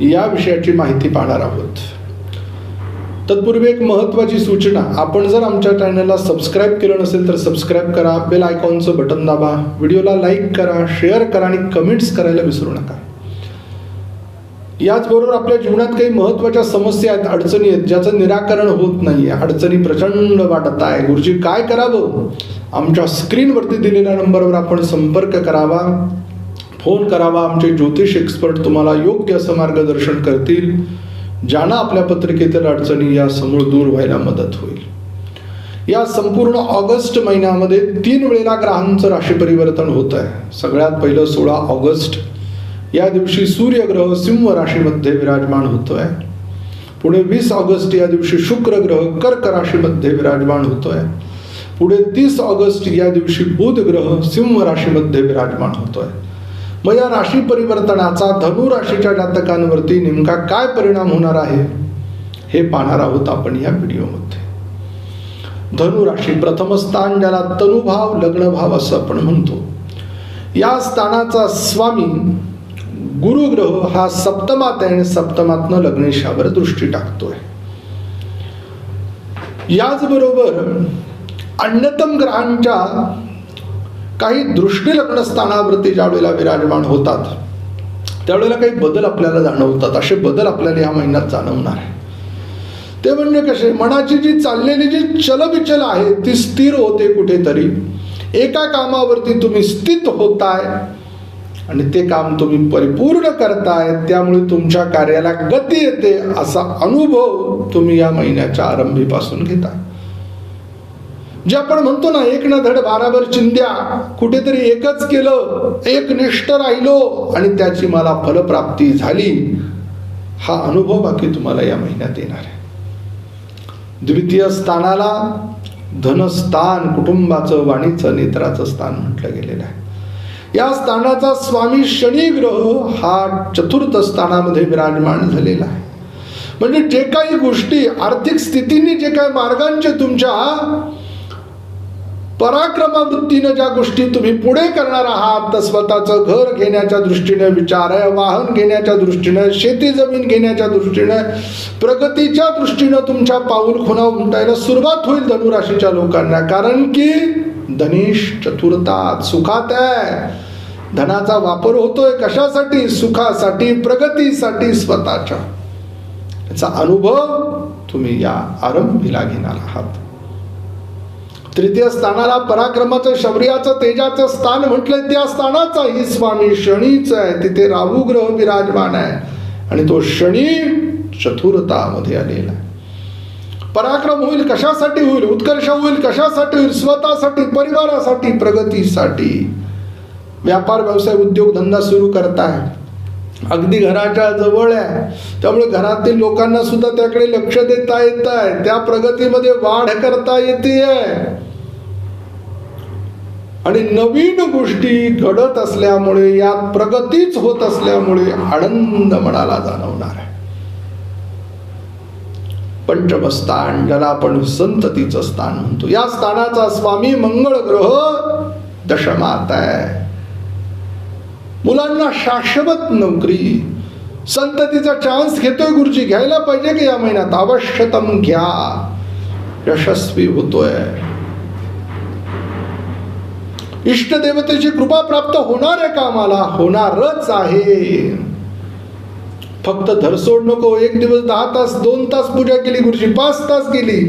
या विषयाची माहिती पाहणार आहोत. तत्पूर्वी एक महत्त्वाची सूचना आपण जर आमच्या चॅनलला सबस्क्राईब केलं नसेल तर सबस्क्राईब करा बेल आयकॉनचं बटन दाबा व्हिडिओला लाईक करा शेअर करा आणि कमेंट्स करायला विसरू नका. याचबरोबर आपल्या जीवनात काही महत्त्वाच्या समस्या आहेत अडचणी आहेत ज्याचं निराकरण होत नाही अडचणी प्रचंड वाटत आहे. गुरुजी काय करावं? आमच्या स्क्रीनवरती दिलेल्या नंबरवर आपण संपर्क करावा. फोन करावा आमचे ज्योतिष एक्सपर्ट तुम्हाला योग्य असं मार्गदर्शन करतील ज्यांना आपल्या पत्रिकेतील अडचणी या समूळ दूर व्हायला मदत होईल. या संपूर्ण ऑगस्ट महिन्यामध्ये तीन वेळेला ग्रहांचं राशी परिवर्तन होत आहे सगळ्यात पहिलं सोळा ऑगस्ट. या दिवशी सूर्यग्रह सिंह राशीमध्ये विराजमान होतोय. पुढे वीस ऑगस्ट या दिवशी शुक्र ग्रह कर्क राशीमध्ये विराजमान होतोय. पुढे तीस ऑगस्ट या दिवशी बुध ग्रह सिंह राशीमध्ये विराजमान होतोय. मग या राशी परिवर्तनाचा धनु राशीच्या जातकांवरती नेमका काय परिणाम होणार आहे हे पाहणार आहोत आपण या व्हिडिओमध्ये. धनु राशी प्रथम स्थान ज्याला तनुभाव लग्नभाव असं आपण म्हणतो. या स्थानाचा स्वामी गुरुग्रह हा सप्तमात आहे आणि सप्तमातनं लग्नेशावर दृष्टी टाकतोय. याचबरोबर अन्यतम ग्रहांच्या काही दृष्टी लग्न स्थानावरती ज्या वेळेला विराजमान होतात त्यावेळेला काही बदल आपल्याला जाणवतात. असे बदल आपल्याला या महिन्यात जाणवणार आहे. ते म्हणजे कसे मनाची जी चाललेली जी चलबिचल आहे ती स्थिर होते कुठेतरी. एका कामावरती तुम्ही स्थित होताय आणि ते काम तुम्ही परिपूर्ण करताय त्यामुळे तुमच्या कार्याला गती येते असा अनुभव तुम्ही या महिन्याच्या आरंभीपासून घेता. जे आपण म्हणतो ना एक ना धड बाराभर चिंध्या कुठेतरी एकच केलं एक निष्ठ राहिलो आणि त्याची मला फलप्राप्ती झाली हा अनुभव बाकी तुम्हाला या महिन्यात येणार आहे. द्वितीय स्थानाला धनस्थान कुटुंबाचं वाणीचं नेत्राचं स्थान म्हटलं गेलेलं आहे. या स्थानाचा स्वामी शनी ग्रह हा चतुर्थ स्थानामध्ये विराजमान झालेला आहे. म्हणजे जे काही गोष्टी आर्थिक स्थितीने जे काही मार्गांचे तुमच्या पराक्रमावृत्तीनं ज्या गोष्टी तुम्ही पुढे करणार आहात तर स्वतःचं घर घेण्याच्या दृष्टीने विचार आहे वाहन घेण्याच्या दृष्टीनं शेती जमीन घेण्याच्या दृष्टीनं प्रगतीच्या दृष्टीनं तुमच्या पाऊल खुणा उमटायला सुरुवात होईल धनुराशीच्या लोकांना. कारण की धनेश चतुर्थात सुखात आहे. धनाचा वापर होतोय कशासाठी? सुखासाठी प्रगतीसाठी स्वतःच्या. याचा अनुभव तुम्ही या आरंभीला घेणार आहात. तृतीय स्थानाला पराक्रमाचं शौर्याचं तेजाचं स्थान म्हटलंय. त्या स्थानाचाही स्वामी शनीचं आहे. तिथे राहू ग्रह विराजमान आहे. आणि तो शनी चतुरतामध्ये आलेला आहे. पराक्रम होईल कशासाठी होईल? उत्कर्ष होईल कशासाठी होईल? स्वतःसाठी परिवारासाठी प्रगतीसाठी. व्यापार व्यवसाय उद्योग धंदा सुरू करताय. अगदी घराच्या जवळ आहे. त्यामुळे घरातील लोकांना सुद्धा त्याकडे लक्ष देता येत आहे. त्या प्रगतीमध्ये वाढ करता येते. आणि नवीन गोष्टी घडत असल्यामुळे यात प्रगतीच होत असल्यामुळे आनंद मनाला जाणवणार आहे. पंचम स्थान ज्याला आपण संततीचं स्थान म्हणतो या स्थानाचा स्वामी मंगळ ग्रह दशमात आहे. मुलांना शाश्वत नोकरी संततीचा चान्स घेतोय गुरुजी घ्यायला पाहिजे की या महिन्यात? आवश्यतम घ्या. यशस्वी होतोय. इष्टदेवतेची कृपा प्राप्त होणार आहे का मला होणारच आहे. फक्त धरसोड नको. एक दिवस दहा तास दोन तास पूजा केली गुरुजी पाच तास केली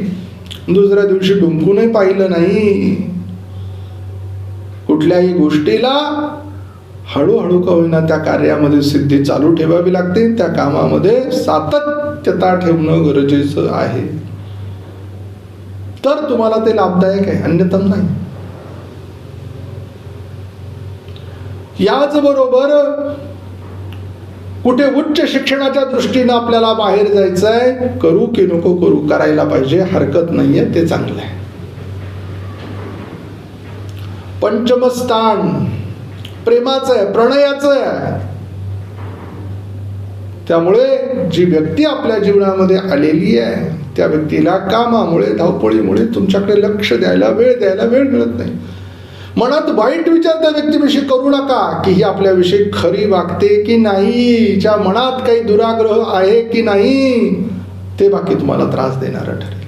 दुसऱ्या दिवशी डुंकूनही पाहिलं नाही. कुठल्याही गोष्टीला हळूहळू का होईना त्या कार्यामध्ये सिद्धी चालू ठेवावी लागते. त्या कामामध्ये सातत्यता ठेवणं गरजेचं आहे. तर तुम्हाला ते लाभदायक आहे. अन्यतम नाही. याचबरोबर कुठे उच्च शिक्षणाच्या दृष्टीनं आपल्याला बाहेर जायचं आहे करू की नको करू करायला पाहिजे हरकत नाहीये ते चांगलं आहे. पंचम स्थान प्रेमाचं आहे प्रणयाचं आहे. त्यामुळे जी व्यक्ती आपल्या जीवनामध्ये आलेली आहे त्या व्यक्तीला कामामुळे धावपळीमुळे तुमच्याकडे लक्ष द्यायला वेळ द्यायला वेळ मिळत नाही. मनात वाईट विचार त्या व्यक्तीविषयी करू नका की ही आपल्याविषयी खरी वागते की नाही? हिच्या मनात काही दुराग्रह आहे की नाही? ते बाकी तुम्हाला त्रास देणारं ठरेल.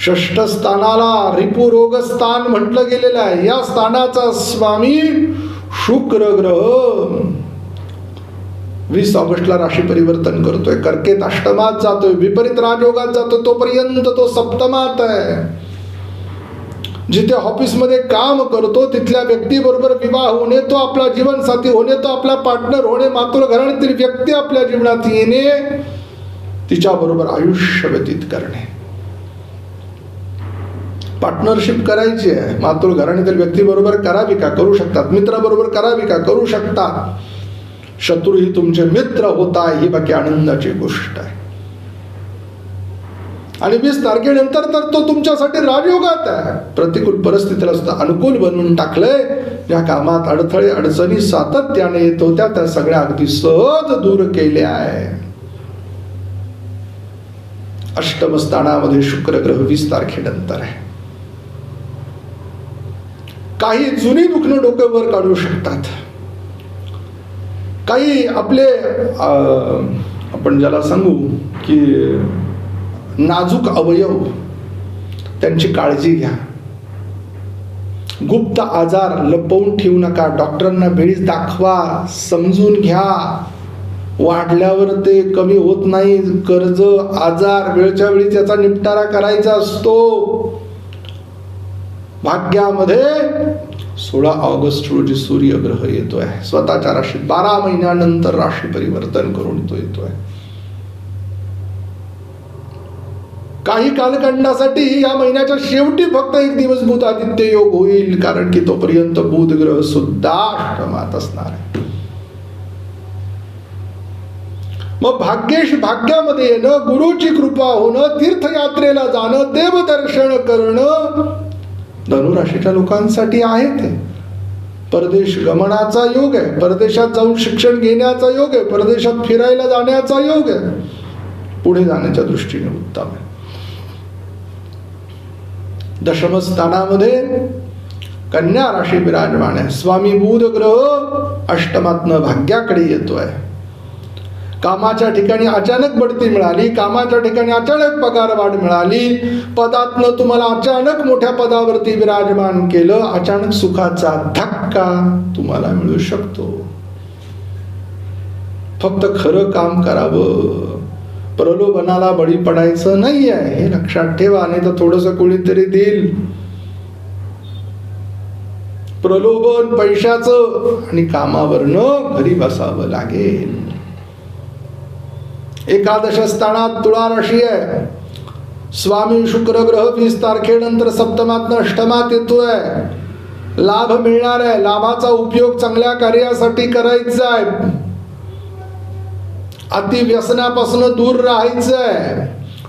षष्ठ स्थानाला रिपुरोग स्थान म्हटलं गेलेलं आहे. या स्थानाचा स्वामी शुक्र ग्रह. वीस ऑगस्टला राशी परिवर्तन करतोय. कर्केत अष्टमात जातोय. विपरीत राजयोगात जातोय तोपर्यंत तो सप्तमात आहे. जिथे ऑफिसमध्ये काम करतो तिथल्या व्यक्तीबरोबर विवाह होणे तो आपला जीवनसाथी होणे तो आपला पार्टनर होणे मातृ घराण्यातील व्यक्ती आपल्या जीवनात येणे तिच्याबरोबर आयुष्य व्यतीत करणे. पार्टनरशिप करायची आहे. मातृ घराण्यातील व्यक्तीबरोबर करावी का करू शकतात मित्राबरोबर करावी का करू शकतात. शत्रू ही तुमचे मित्र होता ही बाकी आनंदाची गोष्ट आहे. आणि वीस तारखेनंतर तर तो तुमच्यासाठी राजयोगात आहे. प्रतिकूल परिस्थितीला सुद्धा अनुकूल बनवून टाकलंय. या कामात अडथळे अडचणी सातत्याने येत होत्या त्या सगळ्या अगदी सहज दूर केल्या आहे. अष्टम स्थानामध्ये शुक्र ग्रह वीस तारखेनंतर आहे. काही जुनी दुखणं डोक्यावर काढू शकतात. काही आपले आपण ज्याला सांगू की नाजूक अवयव त्यांची काळजी घ्या. गुप्त आजार लपवून ठेवू नका. डॉक्टरांना बेळीच दाखवा समजून घ्या. वाढल्यावर ते कमी होत नाही. कर्ज आजार वेळच्या वेळी त्याचा निपटारा करायचा असतो. भाग्यामध्ये सोळा ऑगस्ट रोजी सूर्यग्रह येतोय. स्वतःच्या राशीत बारा महिन्यानंतर राशी परिवर्तन करून तो येतोय. काही कालखंडासाठी या महिन्याच्या शेवटी फक्त एक दिवस बुध आदित्य योग होईल कारण की तोपर्यंत बुध ग्रह सुद्धा अष्टमात असणार आहे. मग भाग्येश भाग्यामध्ये येणं गुरुची कृपा होणं तीर्थयात्रेला जाणं देवदर्शन करणं धनुराशीच्या लोकांसाठी आहे ते. परदेश गमनाचा योग आहे परदेशात जाऊन शिक्षण घेण्याचा योग आहे परदेशात फिरायला जाण्याचा योग आहे. पुढे जाण्याच्या दृष्टीने उत्तम आहे. दशमस्थानामध्ये कन्या राशी विराजमान आहे. स्वामी बुध ग्रह अष्टमातनं भाग्याकडे येतोय. कामाच्या ठिकाणी अचानक बढती मिळाली कामाच्या ठिकाणी अचानक पगार वाढ मिळाली पदातनं तुम्हाला अचानक मोठ्या पदावरती विराजमान केलं अचानक सुखाचा धक्का तुम्हाला मिळू शकतो. फक्त खरं काम करावं. प्रलोभनाला बळी पडायचं नाही आहे हे लक्षात ठेवा नाही तर थोडस कोणीतरी देईल. प्रलोभन पैशाचं आणि कामावरनं घरी बसावं लागेल. एकादश स्थानात तुळा राशी आहे. स्वामी शुक्र ग्रह वीस तारखेनंतर सप्तमात अष्टमात येतोय. लाभ मिळणार आहे. लाभाचा उपयोग चांगल्या कार्यासाठी करायचा आहे. अति व्यसनापासून दूर राहायचंय.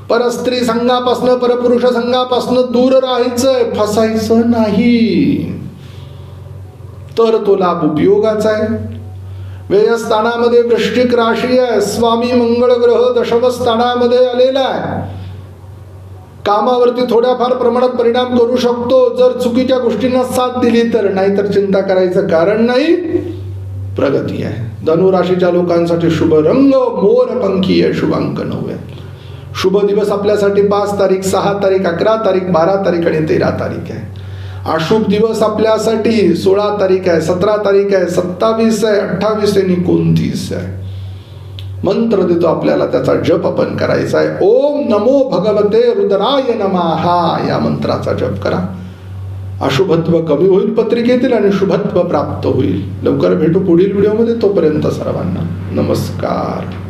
परस्त्री संघापासून परपुरुष संघापासून दूर राहायचंय. फसायचं नाही. तर तो लाभ उपयोगाचा आहे. व्ययस्थानामध्ये वृश्चिक राशी आहे. स्वामी मंगळ ग्रह दशम स्थानामध्ये आलेला आहे. कामावरती थोड्याफार प्रमाणात परिणाम करू शकतो. जर चुकीच्या गोष्टींना साथ दिली तर नाहीतर चिंता करायचं कारण नाही. प्रगती आहे. धनुराशीच्या लोकांसाठी शुभ रंग मोर पंखी आहे शुभांक नऊ आहे. शुभ दिवस आपल्यासाठी पाच तारीख सहा तारीख अकरा तारीख बारा तारीख आणि तेरा तारीख आहे. अशुभ दिवस आपल्यासाठी सोळा तारीख आहे सतरा तारीख आहे सत्तावीस आहे अठ्ठावीस आहे आणि एकोणतीस आहे. मंत्र देतो आपल्याला त्याचा जप आपण करायचा आहे. ओम नमो भगवते रुद्राय नमहा या मंत्राचा जप करा. अशुभत्व कमी होईल पत्रिकेतील आणि शुभत्व प्राप्त होईल. लवकर भेटू पुढील व्हिडिओमध्ये तोपर्यंत सर्वांना नमस्कार.